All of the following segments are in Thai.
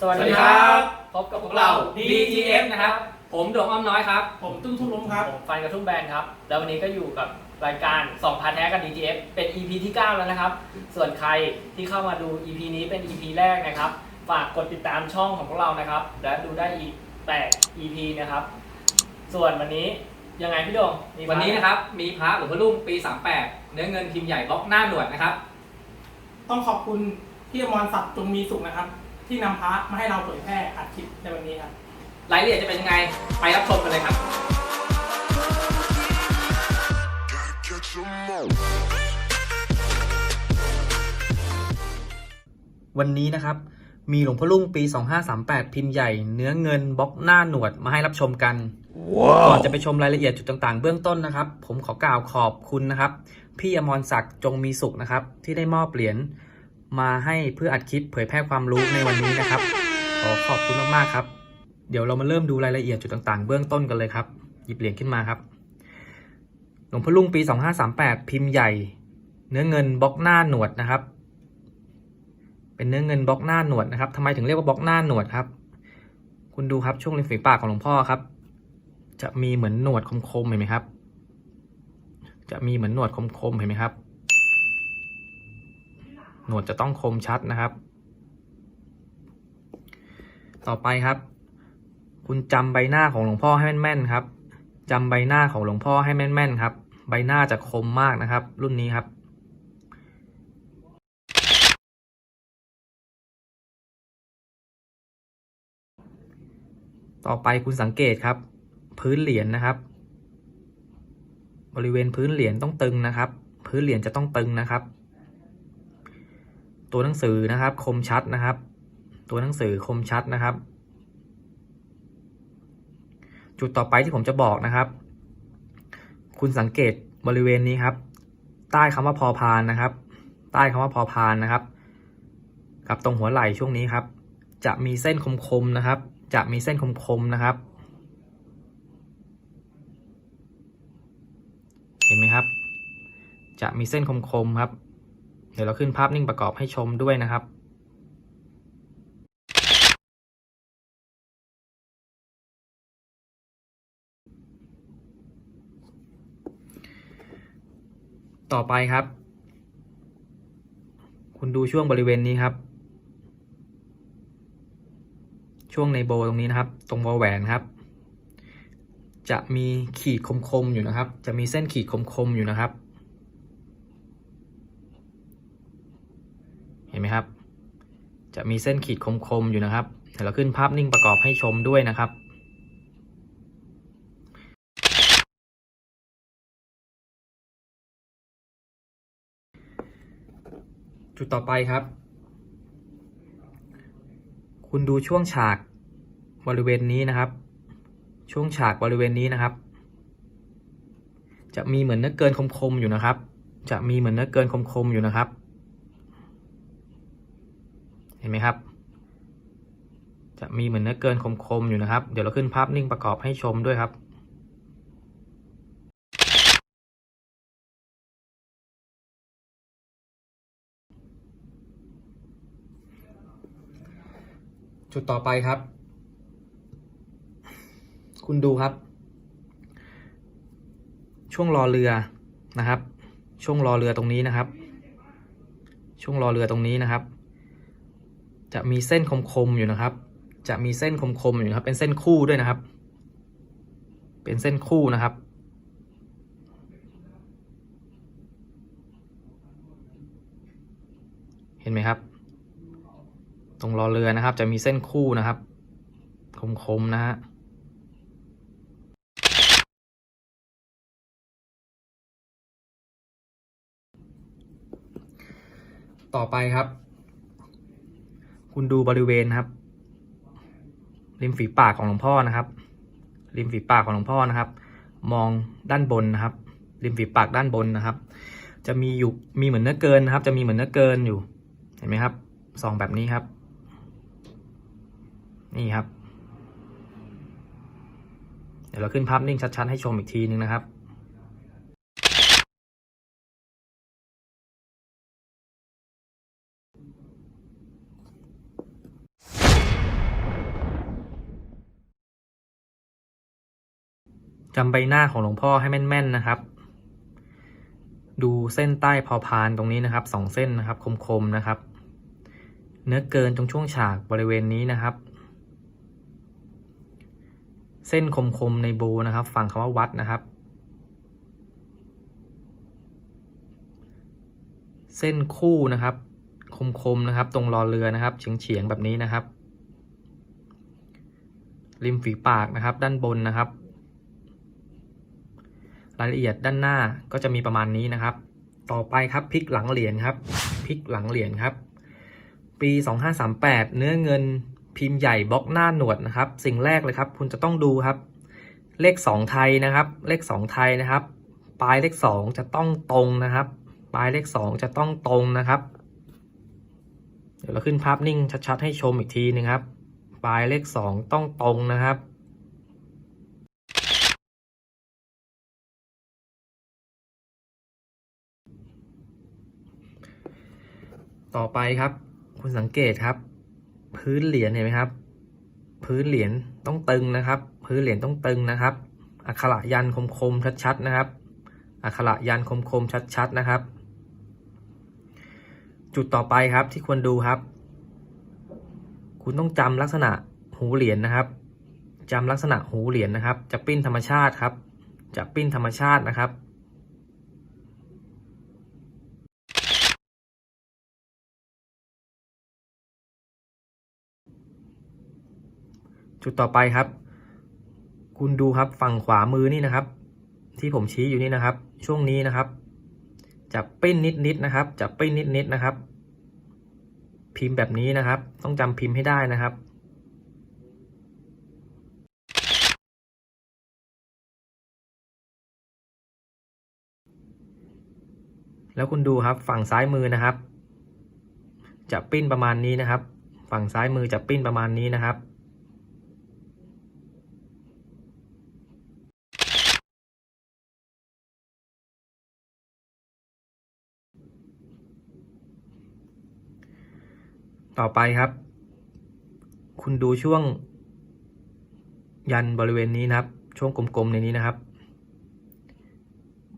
สวัสสวัสดีดีคครัรับบพบกับพพววกกเราเรา DTF นะครับ ผมโดมอ้อมน้อยครับ ผมตุ้งทุ่งล้มครับ ผมฟันกระทุ่มแบนครับ แล้ววันนี้ก็อยู่กับรายการ2พันแท้กับ DTF เป็น EP ที่ 9 แล้วนะครับ ส่วนใครที่เข้ามาดู EP นี้เป็น EP แรกนะครับ ฝากกดติดตามช่องของพวกเรานะครับ และดูได้อีก8 EP นะครับ ส่วนวันนี้ยังไงพี่โดงมีวันนี้นะครับ มีพระหลวงพ่อรุ่งปี 38 เนื้อเงินพิมพ์ใหญ่บล็อกหน้าหนวดนะครับ ต้องขอบคุณพี่อมรศักดิ์จงมีสุขนะครับ ที่นำพาร์ทมาให้เราเผยแพร่อัดคลิปในวันนี้ครับ รายละเอียดจะเป็นยังไง ไปรับชมกันเลยครับ Catch 'em all. วันนี้นะครับ มีหลวงพ่อรุ่งปี 2538 พิมพ์ใหญ่ เนื้อเงินบล็อกหน้าหนวดมาให้รับชมกัน ก่อนจะไปชมรายละเอียดจุดต่างๆ เบื้องต้นนะครับ ผมขอกล่าวขอบคุณนะครับ พี่อมรศักดิ์จงมีสุขนะครับ ที่ได้มอบเหรียญ มาให้เพื่ออัดคลิปเผยแพร่ความรู้ในวันนี้นะครับ ขอขอบคุณมากๆครับ เดี๋ยวเรามาเริ่มดูรายละเอียดจุดต่างๆ เบื้องต้นกันเลยครับ หยิบเหรียญขึ้นมาครับ หลวงพ่อรุ่งปี 2538 พิมพ์ใหญ่ เนื้อเงินบล็อกหน้าหนวดนะครับ เป็นเนื้อเงินบล็อกหน้าหนวดนะครับทำไมถึงเรียกว่าบล็อกหน้าหนวดครับ คุณดูครับช่วงริมฝีปากของหลวงพ่อครับ จะมีเหมือนหนวดคมๆเห็นไหมครับ จะมีเหมือนหนวดคมๆเห็นไหมครับ หนวดจะต้องคมชัดนะครับ ต่อไปครับ คุณจำใบหน้าของหลวงพ่อให้แม่นๆครับจำใบหน้าของหลวงพ่อให้แม่นๆครับ ใบหน้าจะคมมากนะครับ รุ่นนี้ครับต่อไปคุณสังเกตครับ พื้นเหรียญนะครับ บริเวณพื้นเหรียญต้องตึงนะครับ พื้นเหรียญจะต้องตึงนะครับ ตัวหนังสือนะครับ คมชัดนะครับ ตัวหนังสือคมชัดนะครับ จุดต่อไปที่ผมจะบอกนะครับ คุณสังเกตบริเวณนี้ครับ ใต้คำว่าพอพานนะครับ ใต้คำว่าพอพานนะครับ กับตรงหัวไหล่ช่วงนี้ครับ จะมีเส้นคมๆนะครับ จะมีเส้นคมๆนะครับ เห็นไหมครับ จะมีเส้นคมๆครับ เดี๋ยวเราขึ้นภาพนิ่งประกอบให้ชมด้วยนะครับต่อไปครับ คุณดูช่วงบริเวณนี้ครับ ช่วงในโบตรงนี้นะครับ ตรงวอแหวนครับ จะมีขีดคมๆอยู่นะครับ จะมีเส้นขีดคมๆอยู่นะครับ เห็นไหมครับ จะมีเส้นขีดคมๆอยู่นะครับเดี๋ยวเราขึ้นภาพนิ่งประกอบให้ชมด้วยนะครับจุดต่อไปครับ คุณดูช่วงฉากบริเวณนี้นะครับ ช่วงฉากบริเวณนี้นะครับ จะมีเหมือนเนื้อเกินคมๆอยู่นะครับ จะมีเหมือนเนื้อเกินคมๆอยู่นะครับ ห็นไหมครับ จะมีเหมือนเนื้อเกินคมๆอยู่นะครับ เดี๋ยวเราขึ้นภาพนิ่งประกอบให้ชมด้วยครับจุดต่อไปครับ คุณดูครับ ช่วงรอเรือนะครับ ช่วงรอเรือตรงนี้นะครับ ช่วงรอเรือตรงนี้นะครับ จะมีเส้นคมๆอยู่นะครับ จะมีเส้นคมๆอยู่นะครับ เป็นเส้นคู่ด้วยนะครับ เป็นเส้นคู่นะครับ เห็นไหมครับ ตรงรอเรือนะครับ จะมีเส้นคู่นะครับคมๆนะฮะต่อไปครับ คุณดูบริเวณครับ ริมฝีปากของหลวงพ่อนะครับ ริมฝีปากของหลวงพ่อนะครับ มองด้านบนนะครับ ริมฝีปากด้านบนนะครับ จะมีอยู่มีเหมือนเนื้อเกินนะครับ จะมีเหมือนเนื้อเกินอยู่ เห็นไหมครับซองแบบนี้ครับ นี่ครับ เดี๋ยวเราขึ้นภาพนิ่งชัดๆให้ชมอีกทีนึงนะครับ จำใบหน้าของหลวงพ่อให้แม่นๆนะครับ ดูเส้นใต้พอพานตรงนี้นะครับสองเส้นนะครับ คมๆนะครับ เนื้อเกินตรงช่วงฉากบริเวณนี้นะครับ เส้นคมๆในโบนะครับ ฝั่งคำว่าวัดนะครับ เส้นคู่นะครับ คมๆนะครับ ตรงรอเรือนะครับ เฉียงๆแบบนี้นะครับ ริมฝีปากนะครับ ด้านบนนะครับ รายละเอียดด้านหน้าก็จะมีประมาณนี้นะครับ ต่อไปครับพลิกหลังเหรียญครับพลิกหลังเหรียญครับ ปี 2538 เนื้อเงินพิมพ์ใหญ่บล็อกหน้าหนวดนะครับ สิ่งแรกเลยครับ คุณจะต้องดูครับ เลข 2 ไทยนะครับ เลข 2 ไทยนะครับ ปลายเลข 2 จะต้องตรงนะครับ ปลายเลข 2 จะต้องตรงนะครับ เดี๋ยวเราขึ้นภาพนิ่งชัดๆให้ชมอีกทีนึงครับ ปลายเลข 2 ต้องตรงนะครับ ต่อไปครับ คุณสังเกตครับ พื้นเหรียญเห็นไหมครับ พื้นเหรียญต้องตึงนะครับ พื้นเหรียญต้องตึงนะครับ อักขระยันคมๆชัดๆนะครับ อักขระยันคมๆชัดๆนะครับ จุดต่อไปครับที่ควรดูครับ คุณต้องจำลักษณะหูเหรียญนะครับจำลักษณะหูเหรียญนะครับ จะปิ้นธรรมชาติครับ จะปิ้นธรรมชาตินะครับ จุดต่อไปครับ คุณดูครับฝั่งขวามือนี่นะครับ ที่ผมชี้อยู่นี่นะครับ ช่วงนี้นะครับจะปิ้นนิดๆนะครับจะปิ้นนิดๆนะครับ พิมพ์แบบนี้นะครับ ต้องจำพิมพ์ให้ได้นะครับแล้วคุณดูครับฝั่งซ้ายมือนะครับ จะปิ้นประมาณนี้นะครับ ฝั่งซ้ายมือจะปิ้นประมาณนี้นะครับ ต่อไปครับ คุณดูช่วง ยันบริเวณนี้นะครับ ช่วงกลมๆในนี้นะครับ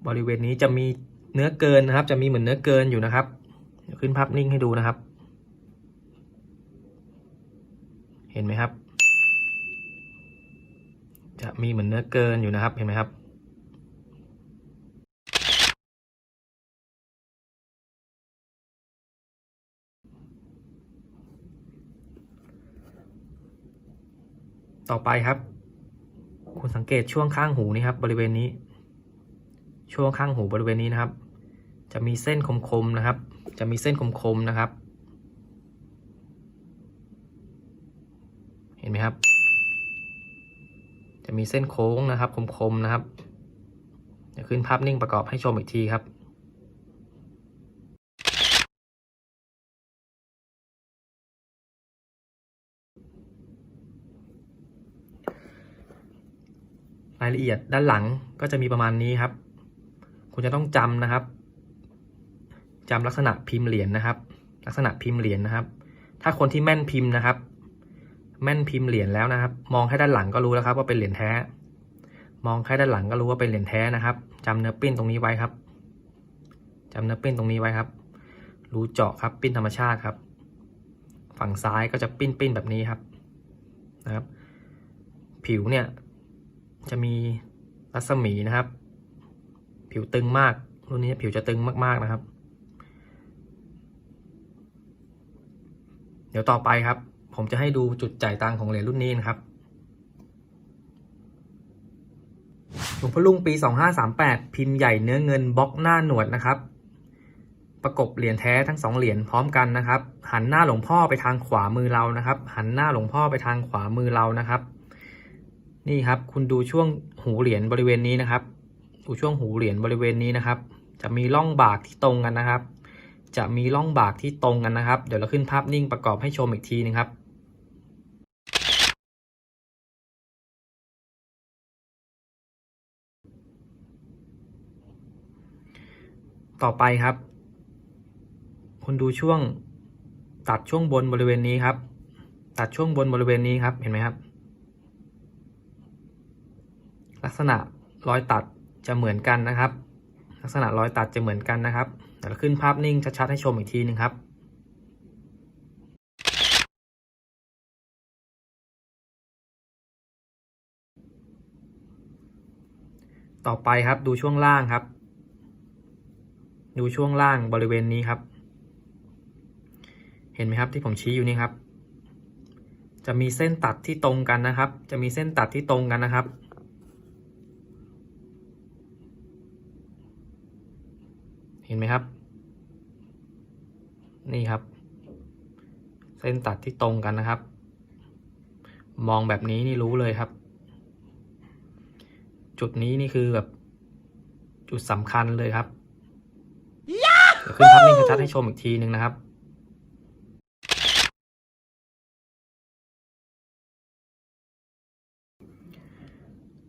บริเวณนี้จะมีเนื้อเกินนะครับ จะมีเหมือนเนื้อเกินอยู่นะครับเดี๋ยวขึ้นภาพนิ่งให้ดูนะครับ เห็นไหมครับ จะมีเหมือนเนื้อเกินอยู่นะครับ เห็นไหมครับ ต่อไปครับ คุณสังเกตช่วงข้างหูนี่ครับ บริเวณนี้ ช่วงข้างหูบริเวณนี้นะครับ จะมีเส้นคมๆนะครับ จะมีเส้นคมๆนะครับ เห็นไหมครับ จะมีเส้นโค้งนะครับคมๆนะครับเดี๋ยวขึ้นภาพนิ่งประกอบให้ชมอีกทีครับายละเอียดด้านหลังก็จะมีประมาณนี้ครับ คุณจะต้องจำนะครับจำลักษณะพิมพ์เหรียญนะครับ ลักษณะพิมพ์เหรียญนะครับ ถ้าคนที่แม่นพิมพ์นะครับ แม่นพิมพ์เหรียญแล้วนะครับ มองแค่ด้านหลังก็รู้แล้วครับ ว่าเป็นเหรียญแท้ มองแค่ด้านหลังก็รู้ว่าเป็นเหรียญแท้นะครับจำเนื้อปิ้นตรงนี้ไว้ครับจำเนื้อปิ้นตรงนี้ไว้ครับ รูเจาะครับปิ้นธรรมชาติครับ ฝั่งซ้ายก็จะปิ้นปิ้นแบบนี้ครับนะครับ ผิวเนี่ย จะมีรัศมีนะครับ ผิวตึงมากรุ่นนี้ผิวจะตึงมาก ๆนะครับ เดี๋ยวต่อไปครับ ผมจะให้ดูจุดจ่ายตังของเหรียญรุ่นนี้นะครับหลวงพ่อลุงปี 2538 พิมพ์ใหญ่เนื้อเงินบล็อกหน้าหนวดนะครับ ประกบเหรียญแท้ทั้งสองเหรียญพร้อมกันนะครับ หันหน้าหลวงพ่อไปทางขวามือเรานะครับ หันหน้าหลวงพ่อไปทางขวามือเรานะครับ นี่ครับ คุณดูช่วงหูเหรียญบริเวณนี้นะครับ ดูช่วงหูเหรียญบริเวณนี้นะครับ จะมีร่องบากที่ตรงกันนะครับ จะมีร่องบากที่ตรงกันนะครับ เดี๋ยวเราขึ้นภาพนิ่งประกอบให้ชมอีกทีนึงครับต่อไปครับ คุณดูช่วงตัดช่วงบนบริเวณนี้ครับ ตัดช่วงบนบริเวณนี้ครับ เห็นไหมครับ ลักษณะรอยตัดจะเหมือนกันนะครับ ลักษณะรอยตัดจะเหมือนกันนะครับเดี๋ยวเราขึ้นภาพนิ่งชัดๆให้ชมอีกทีหนึ่งครับต่อไปครับดูช่วงล่างครับ ดูช่วงล่างบริเวณนี้ครับ เห็นไหมครับที่ผมชี้อยู่นี่ครับ จะมีเส้นตัดที่ตรงกันนะครับ จะมีเส้นตัดที่ตรงกันนะครับ เห็ นไหมครับ นี่ครับ เส้นตัดที่ตรงกันนะครับ มองแบบนี้นี่รู้เลยครับ จุดนี้นี่คือแบบ จุดสำคัญเลยครับเดี๋ยวขึ้นภาพนิ่งชัดให้ชมอีกทีหนึ่งนะครับ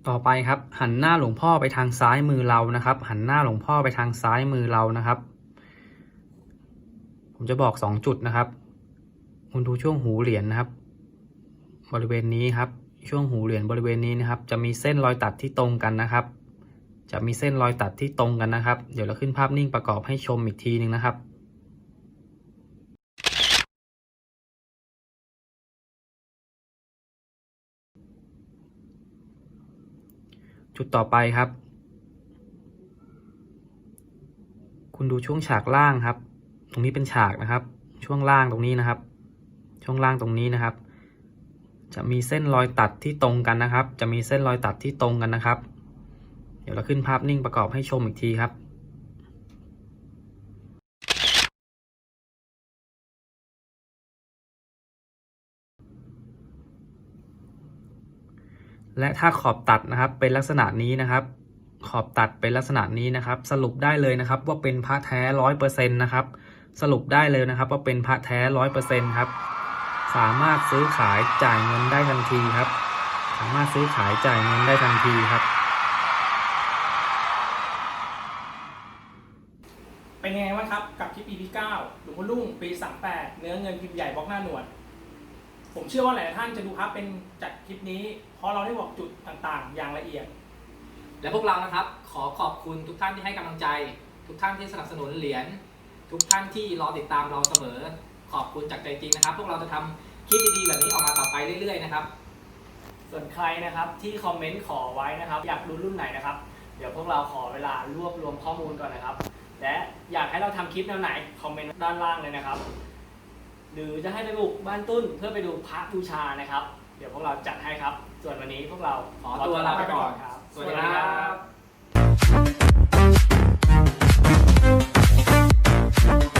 ต่อไปครับ หันหน้าหลวงพ่อไปทางซ้ายมือเรานะครับ หันหน้าหลวงพ่อไปทางซ้ายมือเรานะครับ ผมจะบอกสองจุดนะครับ คุณดูช่วงหูเหรียญนะครับ บริเวณนี้ครับ ช่วงหูเหรียญบริเวณนี้นะครับ จะมีเส้นรอยตัดที่ตรงกันนะครับ จะมีเส้นรอยตัดที่ตรงกันนะครับ เดี๋ยวเราขึ้นภาพนิ่งประกอบให้ชมอีกทีหนึ่งนะครับ จุดต่อไปครับ คุณดูช่วงฉากล่างครับ ตรงนี้เป็นฉากนะครับ ช่วงล่างตรงนี้นะครับ ช่วงล่างตรงนี้นะครับ จะมีเส้นรอยตัดที่ตรงกันนะครับ จะมีเส้นรอยตัดที่ตรงกันนะครับ เดี๋ยวเราขึ้นภาพนิ่งประกอบให้ชมอีกทีครับ และถ้าขอบตัดนะครับเป็นลักษณะนี้นะครับ ขอบตัดเป็นลักษณะนี้นะครับ สรุปได้เลยนะครับว่าเป็นพระแท้ร้อยเปอร์เซ็นต์นะครับ สรุปได้เลยนะครับว่าเป็นพระแท้ร้อยเปอร์เซ็นต์ครับสามารถซื้อขายจ่ายเงินได้ทันทีครับ สามารถซื้อขายจ่ายเงินได้ทันทีครับ เป็นไงบ้างครับกับคลิป EP 9หลวงพ่อรุ่งปี 38 เนื้อเงินพิมพ์ใหญ่บล็อกหน้าหนวด ผมเชื่อว่าหลายท่านจะดูภาพเป็นจากคลิปนี้ เพราะเราได้บอกจุดต่างๆ อย่างละเอียด และพวกเรานะครับ ขอขอบคุณทุกท่านที่ให้กำลังใจ ทุกท่านที่สนับสนุนเหรียญทุกท่านที่รอติดตามเราเสมอ ขอบคุณจากใจจริงนะครับ พวกเราจะทำคลิปดีๆแบบนี้ออกมาต่อไปเรื่อยๆนะครับ ส่วนใครนะครับที่คอมเมนต์ขอไว้นะครับ อยากดูรุ่นไหนนะครับ เดี๋ยวพวกเราขอเวลารวบรวมข้อมูลก่อนนะครับ และอยากให้เราทำคลิปแนวไหนคอมเมนต์ด้านล่างเลยนะครับ หรือจะให้ไปบุกบ้านตุ้นเพื่อไปดูพระบูชานะครับ เดี๋ยวพวกเราจัดให้ครับ ส่วนวันนี้พวกเราขอตัวลาไปก่อนครับ สวัสดีครับ